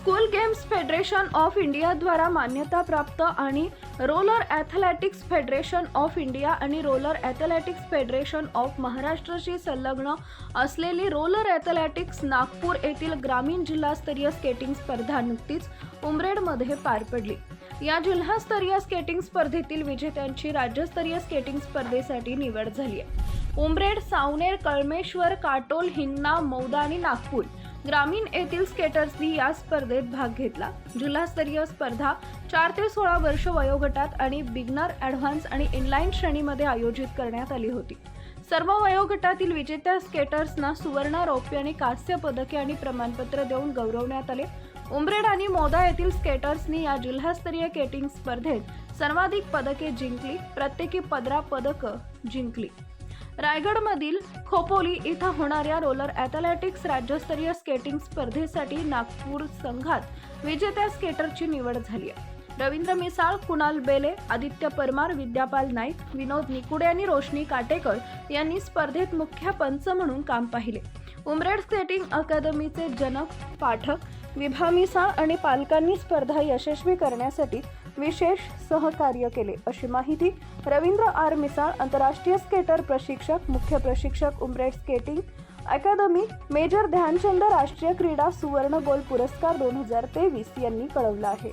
School games federation of इंडियाद्वारा मान्यताप्राप्त आणि roller athletics federation of India आणि रोलर ॲथलेटिक्स फेडरेशन ऑफ महाराष्ट्रशी संलग्न असलेली रोलर ॲथलेटिक्स नागपूर येथील ग्रामीण जिल्हास्तरीय स्केटिंग स्पर्धा नुकतीच उमरेडमध्ये पार पडली. या जिल्हास्तरीय स्केटिंग स्पर्धेतील विजेत्यांची राज्यस्तरीय स्केटिंग स्पर्धेसाठी निवड झाली आहे. उमरेड सावनेर कळमेश्वर काटोल हिंगणा मौदा आणि नागपूर ग्रामीण येथील स्केटर्सनी या स्पर्धेत भाग घेतला. जिल्हास्तरीय स्पर्धा चार ते सोळा वर्ष वयोगटात आणि बिगनर ॲडव्हान्स आणि इनलाईन श्रेणीमध्ये आयोजित करण्यात आली होती. सर्व वयोगटातील विजेत्या स्केटर्सना सुवर्ण रौप्य आणि कांस्य पदके आणि प्रमाणपत्र देऊन गौरवण्यात आले. उमरेड आणि मोदा येथील स्केटर्सनी या जिल्हास्तरीय स्केटिंग स्पर्धेत सर्वाधिक पदके जिंकली. प्रत्येकी पंधरा पदकं जिंकली. रायगडमधील खोपोली इथं होणाऱ्या रोलर ॲथलेटिक्स राज्यस्तरीय स्केटिंग स्पर्धेसाठी नागपूर संघात विजेत्या स्केटरची निवड झाली आहे. रवींद्र मिसाळ कुणाल बेले आदित्य परमार विद्यापाल नाईक विनोद निकुडे आणि रोशनी काटेकर यांनी स्पर्धेत मुख्य पंच म्हणून काम पाहिले. उमरेड स्केटिंग अकादमीचे जनक पाठक विभा मिसाळ आणि पालकांनी स्पर्धा यशस्वी करण्यासाठी विशेष सहकार्य केले. अशी माहिती रवींद्र आर. मिसाळ आंतरराष्ट्रीय स्केटर प्रशिक्षक मुख्य प्रशिक्षक Umred skating academy major Dhyan Chand राष्ट्रीय क्रीडा सुवर्ण गोल पुरस्कार दोन हजार तेवीस यांनी कळवला आहे.